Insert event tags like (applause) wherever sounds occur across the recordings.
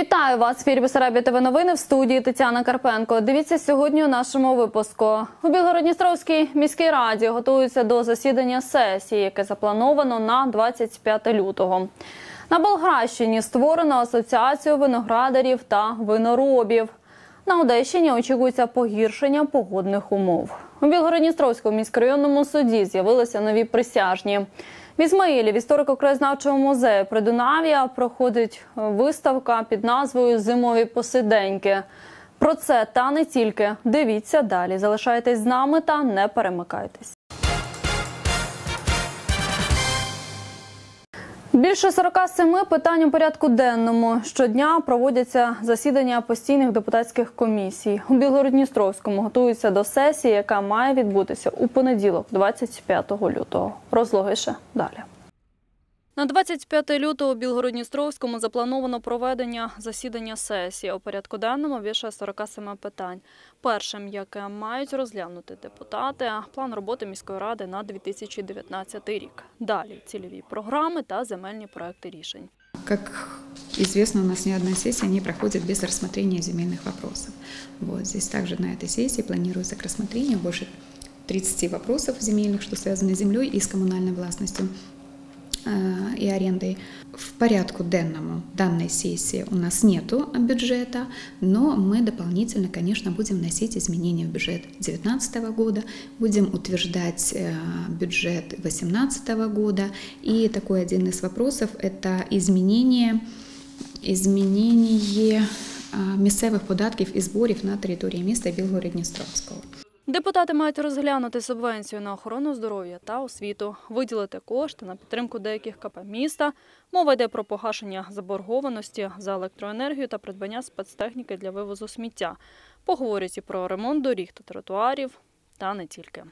Вітаю вас в ефірі ТВ новини в студії Тетяна Карпенко. Дивіться сьогодні у нашому випуску. У Білгородністровській міській раді готуються до засідання сесії, яке заплановано на 25 лютого. На Болгращині створено асоціацію виноградарів та виноробів. На Одещині очікується погіршення погодних умов. У Білгородністровському міськрайонному суді з'явилися нові присяжні. В Ізмаїлі в історико-краєзнавчому музею Придунав'я проходить виставка під назвою Зимові посиденьки. Про це та не тільки. Дивіться далі. Залишайтесь з нами та не перемикайтесь. Більше 47 питань у порядку денному. Щодня проводяться засідання постійних депутатських комісій. У Білгородністровському готуються до сесії, яка має відбутися у понеділок, 25 лютого. Розлогише далі. На 25 лютого у Білгородністровському заплановано проведення засідання сесії. У порядку денному більше 47 питань. Першим, яке мають розглянути депутати, план роботи міської ради на 2019 рік. Далі цільові програми та земельні проекти рішень. Как известно, у нас ни одна сессия не проходит без рассмотрения земельных вопросов. Вот здесь также на этой сессии планируется к рассмотрению больше 30 вопросов земельных, что связано с землей и с коммунальной властностью э, и арендой. В порядку денному данной сессии у нас нету бюджета, но мы дополнительно, конечно, будем вносить изменения в бюджет 2019 года, будем утверждать э, бюджет 2018 года. И такой один из вопросов – это изменение, изменение а, місцевих податків і зборів на території міста Білгород-Дністровського. Депутати мають розглянути субвенцію на охорону здоров'я та освіту, виділити кошти на підтримку деяких КП міста. Мова йде про погашення заборгованості за електроенергію та придбання спецтехніки для вивозу сміття. Поговорять і про ремонт доріг та тротуарів, та не тільки.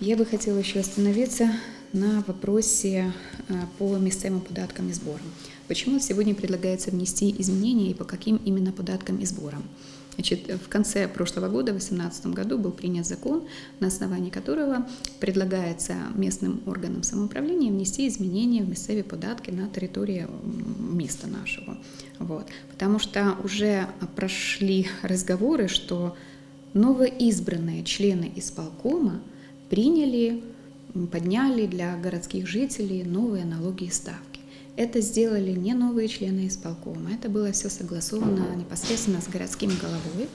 Я бы хотела еще остановиться на вопросе а, по местным податкам и сборам. Почему сегодня предлагается внести изменения и по каким именно податкам и сборам? Значит, в конце прошлого года, в 2018 году, был принят закон, на основании которого предлагается местным органам самоуправления внести изменения в местные податки на территории места нашего. Вот. Потому что уже прошли разговоры, что новоизбранные члены исполкома приняли, подняли для городских жителей новые налоги и ставки. Это сделали не новые члены исполкома, это было все согласовано непосредственно с городским головой,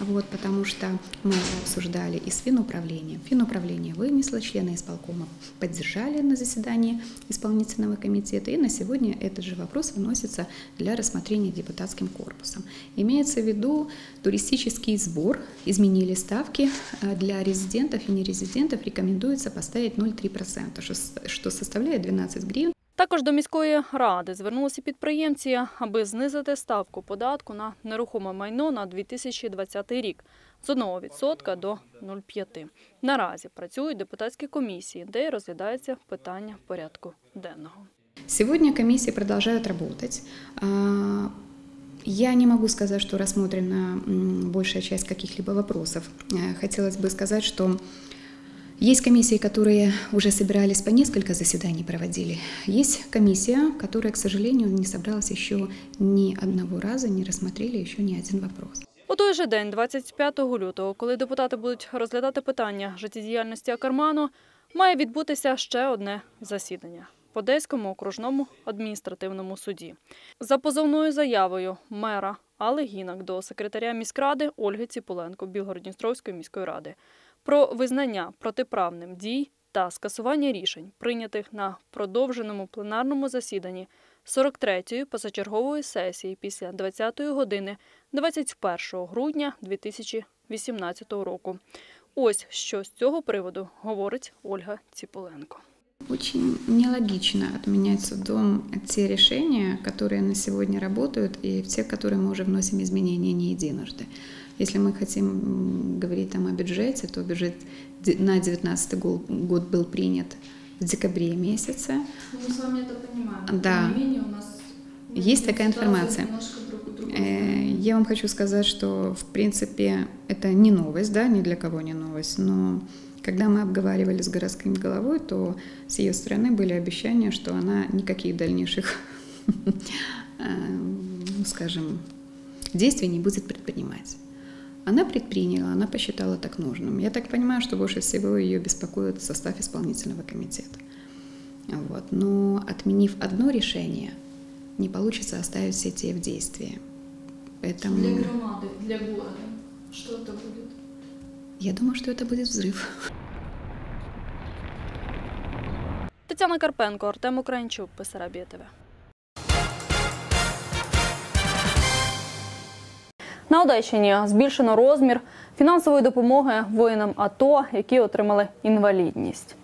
вот, потому что мы обсуждали и с финуправлением. Финуправление вынесло, члены исполкома поддержали на заседании исполнительного комитета, и на сегодня этот же вопрос выносится для рассмотрения депутатским корпусом. Имеется в виду туристический сбор, изменили ставки э, для резидентов и нерезидентов, рекомендуется поставить 0,3%, что с- что составляет 12 гривен. Також до міської ради звернулися підприємці, аби знизити ставку податку на нерухоме майно на 2020 рік з 1% до 0,5%. Наразі працюють депутатські комісії, де розглядається питання порядку денного. Сегодня комиссии продолжают работать. Я не могу сказать, что рассмотрена большая часть каких-либо вопросов. Э, Хотелось бы сказать, что есть комиссии, которые уже собирались по несколько заседаний проводили. Есть комиссия, которая, к сожалению, не собралась еще ни одного раза, не рассмотрели еще ни один вопрос. У той же день, 25 лютого, коли депутати будуть розглядати питання життєдіяльності Акерману, має відбутися ще одне засідання в Одеському окружному адміністративному суді. За позовною заявою мера Алли Гінак до секретаря міськради Ольги Ціпуленко Білгородністровської міської ради про визнання протиправним дій та скасування рішень, прийнятих на продовженому пленарному засіданні 43-ї позачергової сесії після 20-ї години 21 грудня 2018 року. Ось що з цього приводу говорить Ольга Ціпуленко. Очень нелогично отменять судом те решения, которые на сегодня работают, и в те, которые мы уже вносим изменения не единожды. Если мы хотим говорить там о бюджете, то бюджет на 2019 год был принят в декабре месяце. Мы с вами это понимаем. Да. Тем не менее, у нас Есть такая информация. Э, Я вам хочу сказать, что в принципе это не новость, да, ни для кого не новость, но когда мы обговаривали с городским головой, то с ее стороны были обещания, что она никаких дальнейших (laughs) э, ну скажем, действий не будет предпринимать. Она предприняла, она посчитала так нужным. Я так понимаю, что больше всего ее беспокоит состав исполнительного комитета. Вот. Но отменив одно решение, не получится оставить все те в действии. Поэтому Для громады, для города. Что это будет? Я думаю, что это будет взрыв. Тетяна Карпенко, Артем Українчук, Писарабія ТВ. На Одещині збільшено розмір фінансової допомоги воїнам АТО, які отримали інвалідність.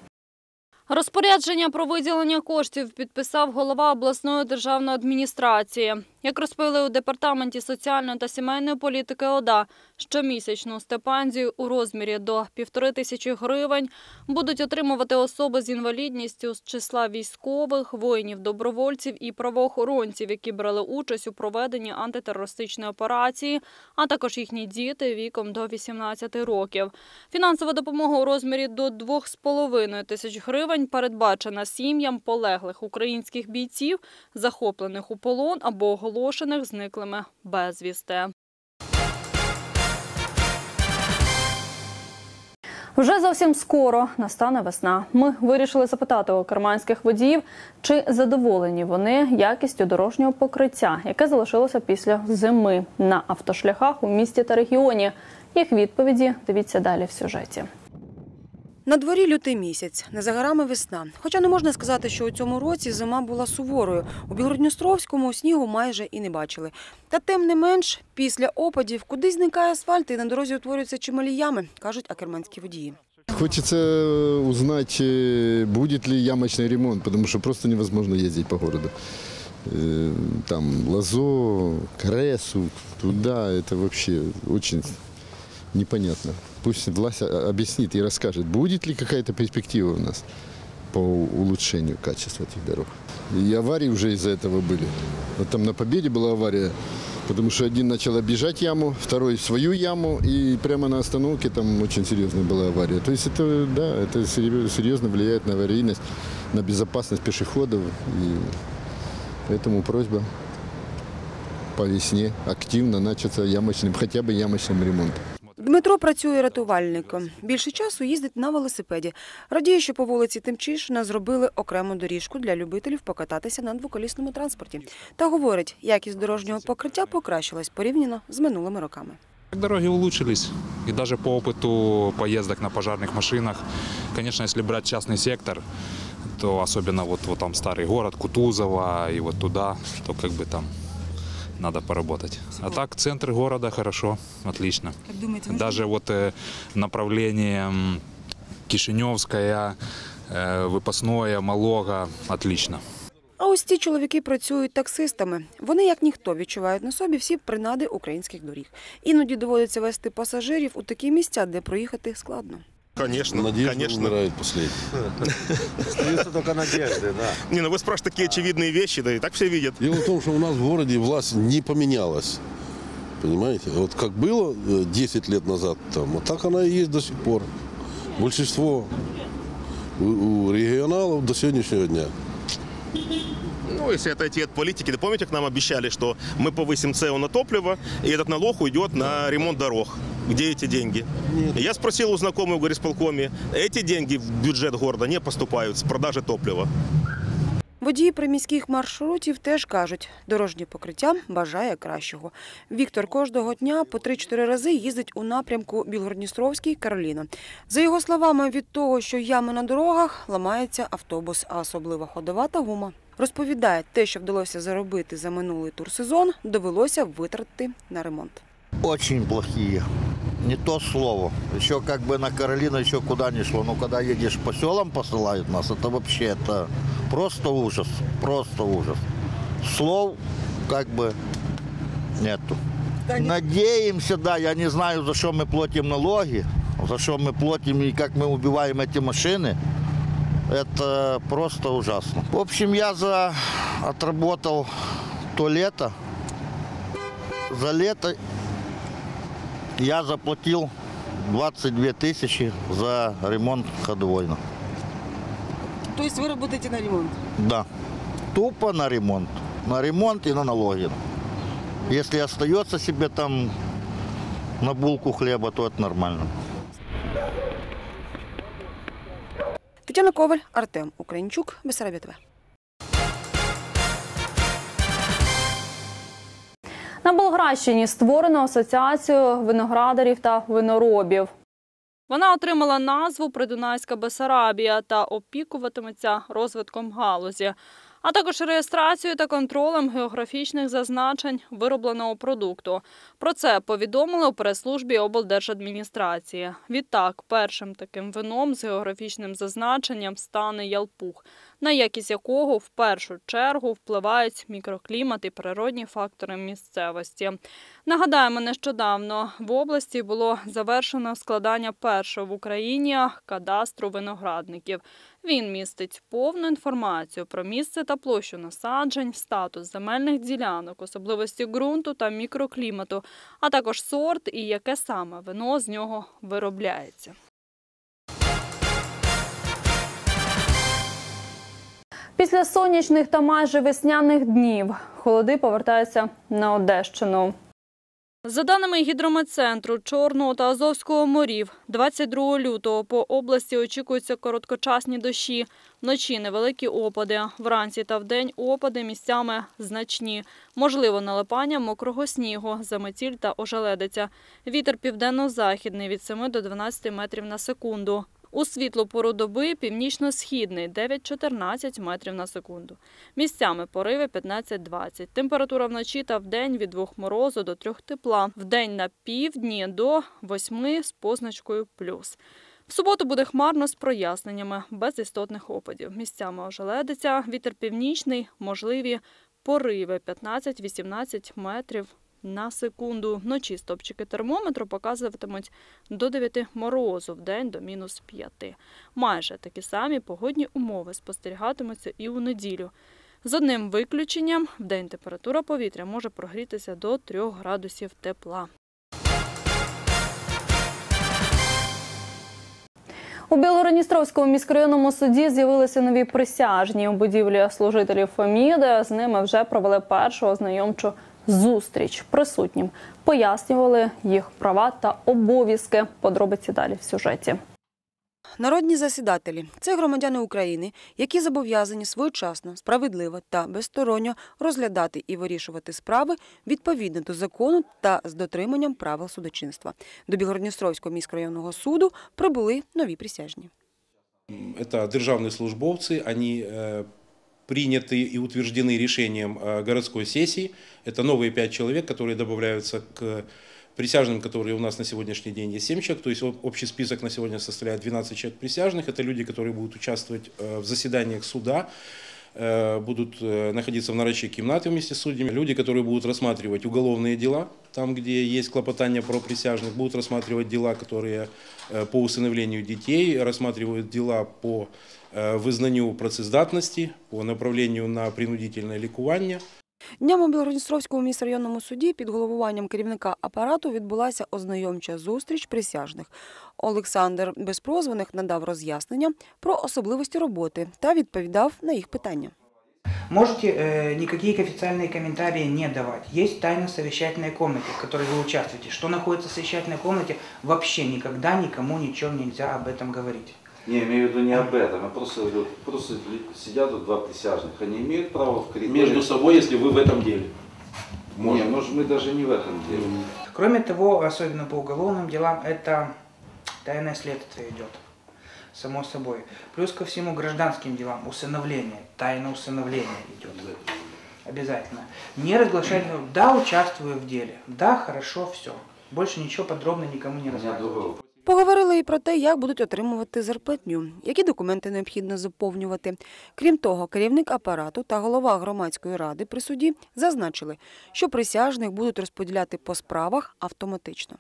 Розпорядження про виділення коштів підписав голова обласної державної адміністрації. Як розповіли у департаменті соціальної та сімейної політики ОДА, щомісячну стипендію у розмірі до півтори тисячі гривень будуть отримувати особи з інвалідністю з числа військових, воїнів-добровольців і правоохоронців, які брали участь у проведенні антитерористичної операції, а також їхні діти віком до 18 років. Фінансова допомога у розмірі до 2,5 тисяч гривень передбачена сім'ям полеглих українських бійців, захоплених у полон або оголошених зниклими безвісти. Вже зовсім скоро настане весна. Ми вирішили запитати у керманських водіїв, чи задоволені вони якістю дорожнього покриття, яке залишилося після зими на автошляхах у місті та регіоні. Їх відповіді дивіться далі в сюжеті. На дворі лютий місяць, не за горами весна. Хоча не можна сказати, що у цьому році зима була суворою. У Білгородністровському снігу майже і не бачили. Та тим не менш, після опадів кудись зникає асфальт і на дорозі утворюються чималі ями, кажуть акерманські водії. Хочется узнать, э, будет ли ямочный ремонт, потому что просто невозможно ездить по городу. Э, Там Лазо, Кресу, туда, это вообще очень непонятно. Пусть власть а- объяснит и расскажет, будет ли какая-то перспектива у нас по улучшению качества этих дорог. И аварии уже из-за этого были. Вот там на Победе была авария, потому что один начал объезжать яму, второй свою яму, и прямо на остановке там очень серьезная была авария. То есть это, да, это серьезно влияет на аварийность, на безопасность пешеходов. И поэтому просьба по весне активно начаться ямочным, хотя бы ямочным ремонтом. Дмитро працює рятувальником. Більше часу їздить на велосипеді. Радіє, що по вулиці Тимчишина зробили окрему доріжку для любителів покататися на двоколісному транспорті. Та говорить, якість дорожнього покриття покращилась порівняно з минулими роками. Дороги улучшились. И даже по опыту поездок на пожарных машинах, конечно, если брать частный сектор, то особенно вот, вот там старый город, Кутузова и вот туда, то как бы там надо поработать. А так центр города хорошо, отлично. Як думаєте, Даже вот э, направление м, Кишиневская, э, Выпасное, Малога, отлично. А ось ці чоловіки працюють таксистами. Вони, як ніхто, відчувають на собі всі принади українських доріг. Іноді доводиться вести пасажирів у такі місця, де проїхати складно. Конечно, Надежда конечно. умирает последней. Остаются только надежды, да. Не, ну вы спрашиваете такие очевидные вещи, да и так все видят. Дело в том, что у нас в городе власть не поменялась. Понимаете? Вот как было э, 10 лет назад, там, вот так она и есть до сих пор. Большинство у, регионалов до сегодняшнего дня. Ну, если отойти от политики, да помните, как нам обещали, что мы повысим цену на топливо, и этот налог уйдет на ремонт дорог. Где эти деньги? И Я спросил у знакомых в горисполкоме, эти деньги в бюджет города не поступают с продажи топлива. Водії приміських маршрутів теж кажуть, дорожнє покриття бажає кращого. Віктор кожного дня по 3-4 рази їздить у напрямку Білгородністровський Кароліна. За його словами, від того, що ями на дорогах, ламається автобус, а особливо ходова та гума. Розповідає, те, що вдалося заробити за минулий турсезон, довелося витратити на ремонт. Очень плохие. Не то слово. Еще как бы на Каролину еще куда ни шло. Но когда едешь по селам посылают нас, это вообще это просто ужас. Просто ужас. Слов как бы нету. Надеемся, да, я не знаю, за что мы платим налоги, за что мы платим и как мы убиваем эти машины. Это просто ужасно. В общем, я за отработал то лето. За лето я заплатил 22 тысячи за ремонт ходовой. Тобто ви працюєте на ремонт? Да. Тупо на ремонт. На ремонт и на налоги. Если остается себе там на булку хлеба, то это нормально. Тетяна Коваль, Артем Українчук, Бесарабія На Болградщині створено асоціацію виноградарів та виноробів. Вона отримала назву Придунайська Бесарабія та опікуватиметься розвитком галузі, а також реєстрацією та контролем географічних зазначень виробленого продукту. Про це повідомили у прес-службі облдержадміністрації. Відтак, першим таким вином з географічним зазначенням стане ялпух, на якість якого в першу чергу впливають мікроклімат і природні фактори місцевості. Нагадаємо, нещодавно в області було завершено складання першого в Україні кадастру виноградників. Він містить повну інформацію про місце та площу насаджень, статус земельних ділянок, особливості ґрунту та мікроклімату, а також сорт і яке саме вино з нього виробляється. Після сонячних та майже весняних днів холоди повертаються на Одещину. За даними гідрометцентру Чорного та Азовського морів, 22 лютого по області очікуються короткочасні дощі, вночі невеликі опади, вранці та вдень опади місцями значні. Можливо, налипання мокрого снігу, заметіль та ожеледиця. Вітер південно-західний від 7 до 12 метрів на секунду. У світлу пору доби північно-східний 9-14 метрів на секунду. Місцями пориви 15-20. Температура вночі та вдень від 2 морозу до 3 тепла. Вдень на півдні до 8 з позначкою плюс. В суботу буде хмарно з проясненнями, без істотних опадів. Місцями ожеледиця, вітер північний, можливі пориви 15-18 метрів на секунду. Вночі стопчики термометру показуватимуть до 9 морозу, в день до мінус 5. Майже такі самі погодні умови спостерігатимуться і у неділю. З одним виключенням, в день температура повітря може прогрітися до 3 градусів тепла. У Білгородністровському міськрайонному суді з'явилися нові присяжні у будівлі служителів Феміди. З ними вже провели першу ознайомчу зустріч. Присутнім пояснювали їх права та обов'язки. Подробиці далі в сюжеті. Народні засідателі це громадяни України, які зобов'язані своєчасно, справедливо та безсторонньо розглядати і вирішувати справи відповідно до закону та з дотриманням правил судочинства. До Білгородністровського міськрайонного суду прибули нові присяжні. Это державные службовцы, они э, приняты и утверждены решением э, городской сессии. Это новые пять человек, которые добавляются к присяжным, которые у нас на сегодняшний день есть 7 человек. То есть об- общий список на сегодня составляет 12 человек присяжных. Это люди, которые будут участвовать э, в заседаниях суда, будут э, находиться в нарочей комнате вместе с судьями. Люди, которые будут рассматривать уголовные дела, там, где есть клопотания про присяжных, будут рассматривать дела, которые э, по усыновлению детей, рассматривают дела по э, визнанню працездатності, по направленню на принудительне лікування. Днями у Білгородністровському міськрайонному суді під головуванням керівника апарату відбулася ознайомча зустріч присяжних. Олександр Безпрозваних надав роз'яснення про особливості роботи та відповідав на їх питання. Можете э, никакие официальные комментарии не давать. Есть тайна совещательной комнаты, в которой вы участвуете. Что находится в совещательной комнате, вообще никогда никому ничем нельзя об этом говорить. Не, имею в виду не об этом, а просто, говорю, просто сидят тут два присяжных. Они имеют право в коридоре... Между собой, если вы в этом деле. Не, может мы даже не в этом деле. Кроме того, особенно по уголовным делам, это тайное следствие идет. Само собой. Плюс ко всему гражданским делам, усыновление, тайна усыновления идет. Обязательно. Не разглашать, да, участвую в деле, да, хорошо, все. Больше ничего подробно никому не другой Поговорили і про те, як будуть отримувати зарплатню, які документи необхідно заповнювати. Крім того, керівник апарату та голова громадської ради при суді зазначили, що присяжних будуть розподіляти по справах автоматично.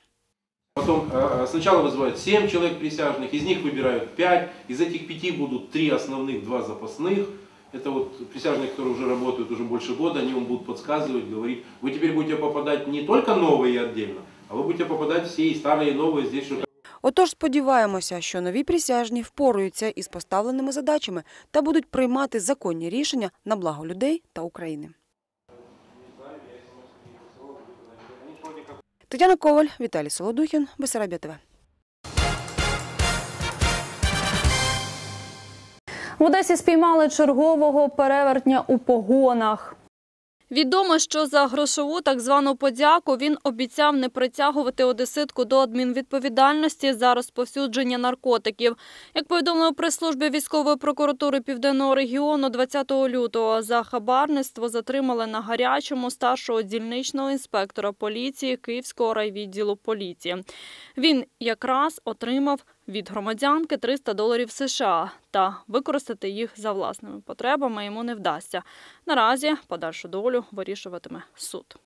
Потом э, сначала вызывают 7 человек присяжных, из них выбирают 5, из этих 5 будут 3 основных, 2 запасных. Это вот присяжные, которые уже работают уже больше года, они вам будут подсказывать, говорить, вы теперь будете попадать не только новые отдельно, а вы будете попадать все и старые, и новые здесь же Отож, сподіваємося, що нові присяжні впоруються із поставленими задачами та будуть приймати законні рішення на благо людей та України. Тетяна Коваль, Віталій Солодухін, Бесарабія ТВ. В Одесі спіймали чергового перевертня у погонах. Відомо, що за грошову так звану подяку він обіцяв не притягувати одеситку до адмінвідповідальності за розповсюдження наркотиків. Як повідомили при службі військової прокуратури Південного регіону 20 лютого, за хабарництво затримали на гарячому старшого дільничного інспектора поліції Київського райвідділу поліції. Він якраз отримав від громадянки 300 доларів США, та використати їх за власними потребами йому не вдасться. Наразі подальшу долю вирішуватиме суд.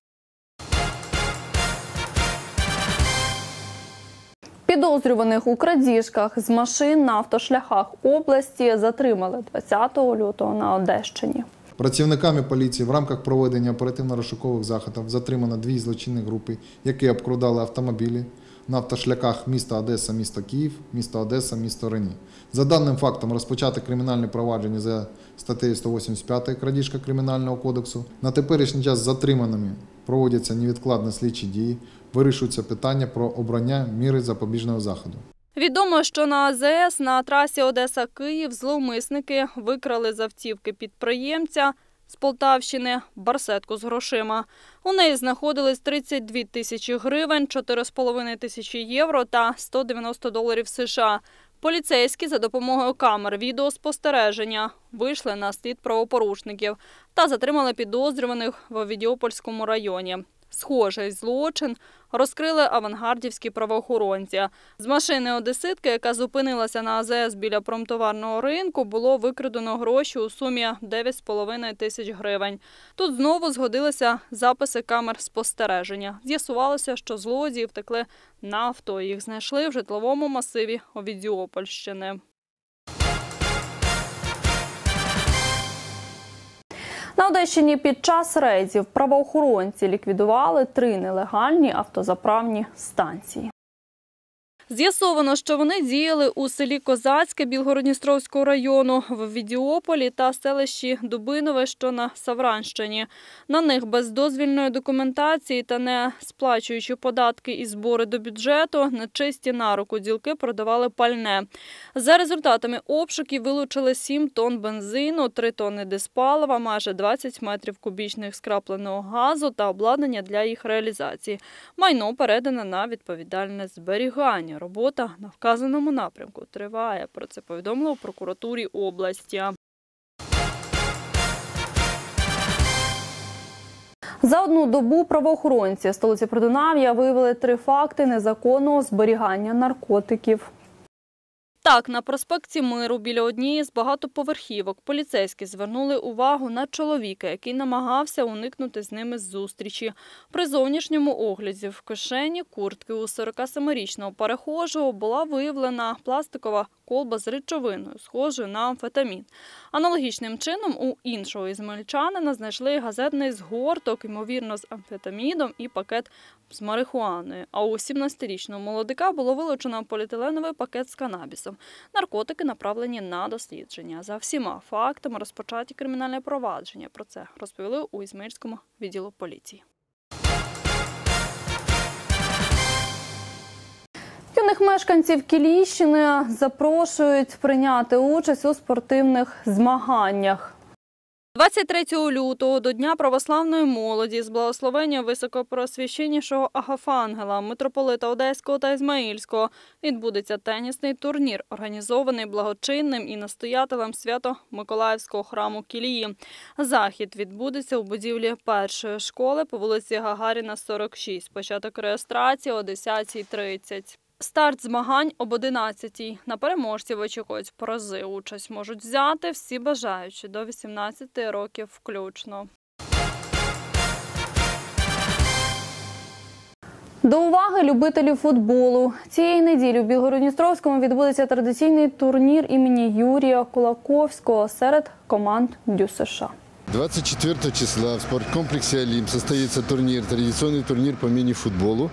Підозрюваних у крадіжках з машин на автошляхах області затримали 20 лютого на Одещині. Працівниками поліції в рамках проведення оперативно-розшукових заходів затримано дві злочинні групи, які обкрадали автомобілі на автошляхах міста Одеса, місто Київ, місто Одеса, місто Рені. За даним фактом розпочати кримінальне провадження за статтею 185 крадіжка Кримінального кодексу. На теперішній час затриманими проводяться невідкладні слідчі дії, вирішується питання про обрання міри запобіжного заходу. Відомо, що на АЗС на трасі Одеса-Київ зловмисники викрали з автівки підприємця з Полтавщини барсетку з грошима. У неї знаходились 32 тисячі гривень, 4,5 тисячі євро та 190 доларів США. Поліцейські за допомогою камер відеоспостереження вийшли на слід правопорушників та затримали підозрюваних в Овідіопольському районі. Схожий злочин розкрили авангардівські правоохоронці. З машини одеситки, яка зупинилася на АЗС біля промтоварного ринку, було викрадено гроші у сумі 9,5 тисяч гривень. Тут знову згодилися записи камер спостереження. З'ясувалося, що злодії втекли на авто. Їх знайшли в житловому масиві Овідіопольщини. На Одещині під час рейдів правоохоронці ліквідували три нелегальні автозаправні станції. З'ясовано, що вони діяли у селі Козацьке Білгородністровського району, в Відіополі та селищі Дубинове, що на Савранщині. На них без дозвільної документації та не сплачуючи податки і збори до бюджету, на чисті на руку ділки продавали пальне. За результатами обшуків вилучили 7 тонн бензину, 3 тонни диспалива, майже 20 метрів кубічних скрапленого газу та обладнання для їх реалізації. Майно передане на відповідальне зберігання. Робота на вказаному напрямку триває. Про це повідомили у прокуратурі області. За одну добу правоохоронці столиці Придунав'я виявили три факти незаконного зберігання наркотиків. Так, на проспекті Миру біля однієї з багатоповерхівок поліцейські звернули увагу на чоловіка, який намагався уникнути з ними зустрічі. При зовнішньому огляді в кишені куртки у 47-річного перехожого була виявлена пластикова колба з речовиною, схожою на амфетамін. Аналогічним чином у іншого ізмельчанина знайшли газетний згорток, ймовірно, з амфетамідом і пакет з марихуаною. А у 17-річного молодика було вилучено поліетиленовий пакет з канабісом. Наркотики направлені на дослідження. За всіма фактами розпочаті кримінальне провадження. Про це розповіли у Ізмаїльському відділу поліції. Юних мешканців Кіліщини запрошують прийняти участь у спортивних змаганнях. 23 лютого до Дня православної молоді з благословення високопросвященнішого Агафангела, митрополита Одеського та Ізмаїльського відбудеться тенісний турнір, організований благочинним і настоятелем Свято-Миколаївського храму Кілії. Захід відбудеться у будівлі першої школи по вулиці Гагаріна, 46. Початок реєстрації о 10.30. Старт змагань об 11-й. На переможців очікують призи. Участь можуть взяти всі бажаючі до 18 років включно. До уваги любителів футболу. Цієї неділі в Білгородністровському відбудеться традиційний турнір імені Юрія Кулаковського серед команд ДЮСШ. 24 числа в спорткомплексе «Олимп» состоится турнир, традиционный турнир по мини-футболу.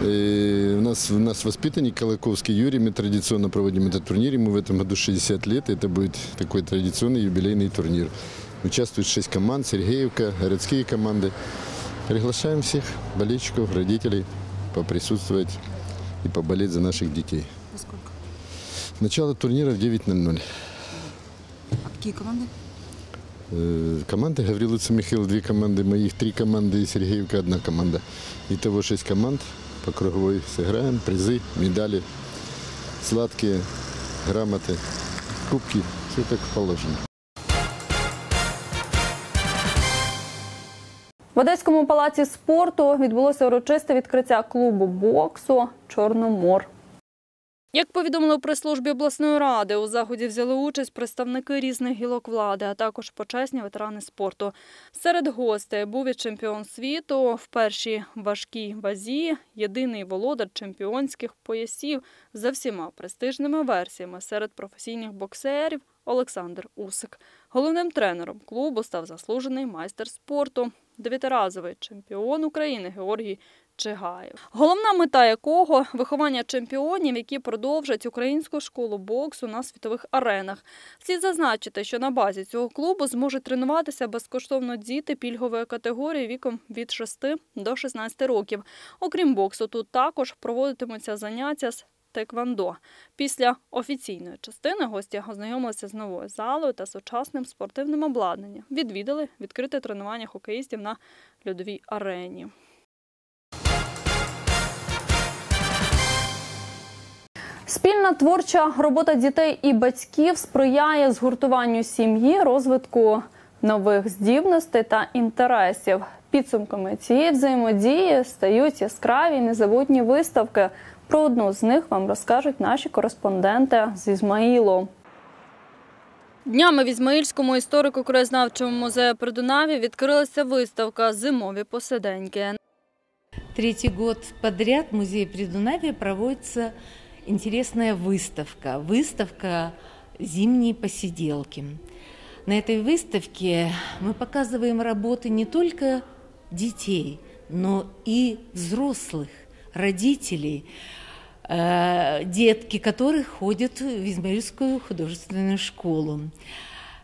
Э, У нас, у нас воспитанник Колоковский Юрий, мы традиционно проводим этот турнир, ему в этом году 60 лет, это будет такой традиционный юбилейный турнир. Участвуют 6 команд, Сергеевка, городские команды. Приглашаем всех болельщиков, родителей. поприсутствовать и поболеть за наших детей. Начало турнира в 9.00. А какие команды? Э, Команды Гаврилица Михаил, две команды моих, три команды и Сергеевка одна команда. Итого шесть команд. По круговой сыграем, призы, медали, сладкие, грамоты, кубки. Все как положено. В Одеському палаці спорту відбулося урочисте відкриття клубу боксу Чорномор. Як повідомили у прес-службі обласної ради, у заході взяли участь представники різних гілок влади, а також почесні ветерани спорту. Серед гостей був і чемпіон світу в першій важкій вазі, єдиний володар чемпіонських поясів за всіма престижними версіями серед професійних боксерів Олександр Усик. Головним тренером клубу став заслужений майстер спорту, дев'ятиразовий чемпіон України Георгій Чигаєв. Головна мета якого виховання чемпіонів, які продовжать українську школу боксу на світових аренах. Слід зазначити, що на базі цього клубу зможуть тренуватися безкоштовно діти пільгової категорії віком від 6 до 16 років. Окрім боксу, тут також проводитимуться заняття з теквандо. Після офіційної частини гості ознайомилися з новою залою та сучасним спортивним обладнанням. Відвідали відкрите тренування хокеїстів на льодовій арені. Спільна творча робота дітей і батьків сприяє згуртуванню сім'ї, розвитку нових здібностей та інтересів. Підсумками цієї взаємодії стають яскраві незабутні виставки. Про одну з них вам розкажуть наші кореспонденти з Ізмаїлу. Днями в Ізмаїльському історико-краєзнавчому музеї Придунаві відкрилася виставка Зимові посиденьки. Третий год подряд в музее Придунавия проводится интересная выставка. Выставка «Зимние посиделки». На этой выставке мы показываем работы не только детей, но и взрослых, родителей, э, детки, которые ходят в Измаильскую художественную школу.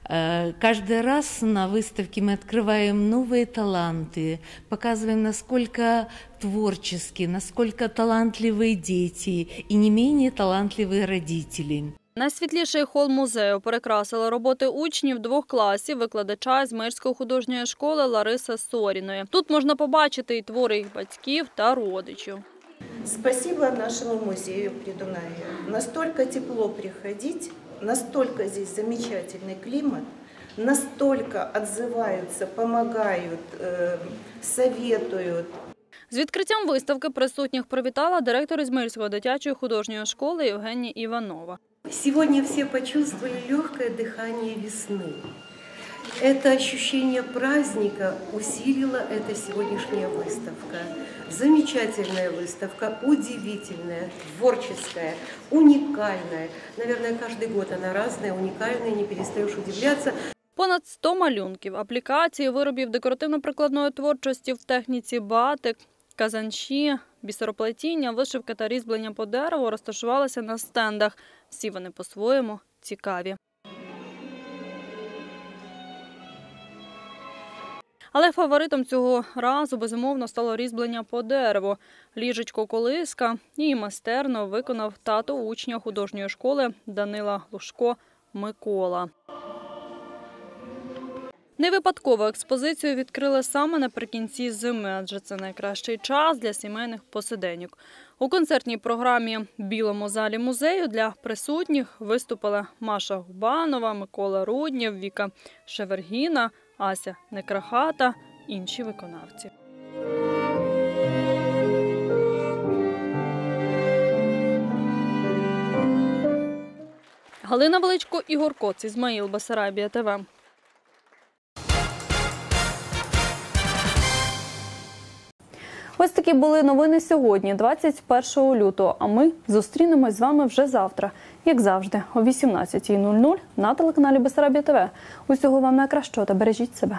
Э, Каждый раз на выставке мы открываем новые таланты, показываем, насколько творческие, насколько талантливые дети и не менее талантливые родители. Найсвітліший хол музею перекрасили роботи учнів двох класів викладача з Мирської художньої школи Лариси Соріної. Тут можна побачити і твори їх батьків та родичів. Спасибо нашему музею Придунавья. Настолько тепло приходить, настолько здесь замечательный климат, настолько отзываются, помогают, э, советуют. З відкриттям виставки присутніх привітала директор Ізмаїльської дитячої художньої школи Євгенія Іванова. Сегодня все почувствовали легкое дыхание весны. Это ощущение праздника усилила эта сегодняшняя выставка. Замечательная выставка, удивительная, творческая, уникальная. Наверное, каждый год она разная, уникальная, не перестаешь удивляться. Понад 100 малюнків, аплікацій, виробів декоративно-прикладної творчості в техніці батик, казанчі, бісероплетіння, вишивки та різьблення по дереву розташувалися на стендах. Всі вони по-своєму цікаві. Але фаворитом цього разу безумовно стало різьблення по дереву. Ліжечко колиска і майстерно виконав тато учня художньої школи Данила Лужко Микола. Не випадково експозицію відкрили саме наприкінці зими, адже це найкращий час для сімейних посиденьок. У концертній програмі Білому залі музею для присутніх виступили Маша Губанова, Микола Руднєв, Віка Шевергіна, Ася Некрахата, інші виконавці. Галина Величко, Ігор Коц, Ізмаїл Басарабія ТВ. Ось такі були новини сьогодні, 21 лютого. А ми зустрінемось з вами вже завтра, як завжди, о 18.00 на телеканалі Бесарабія ТВ. Усього вам найкращого та бережіть себе.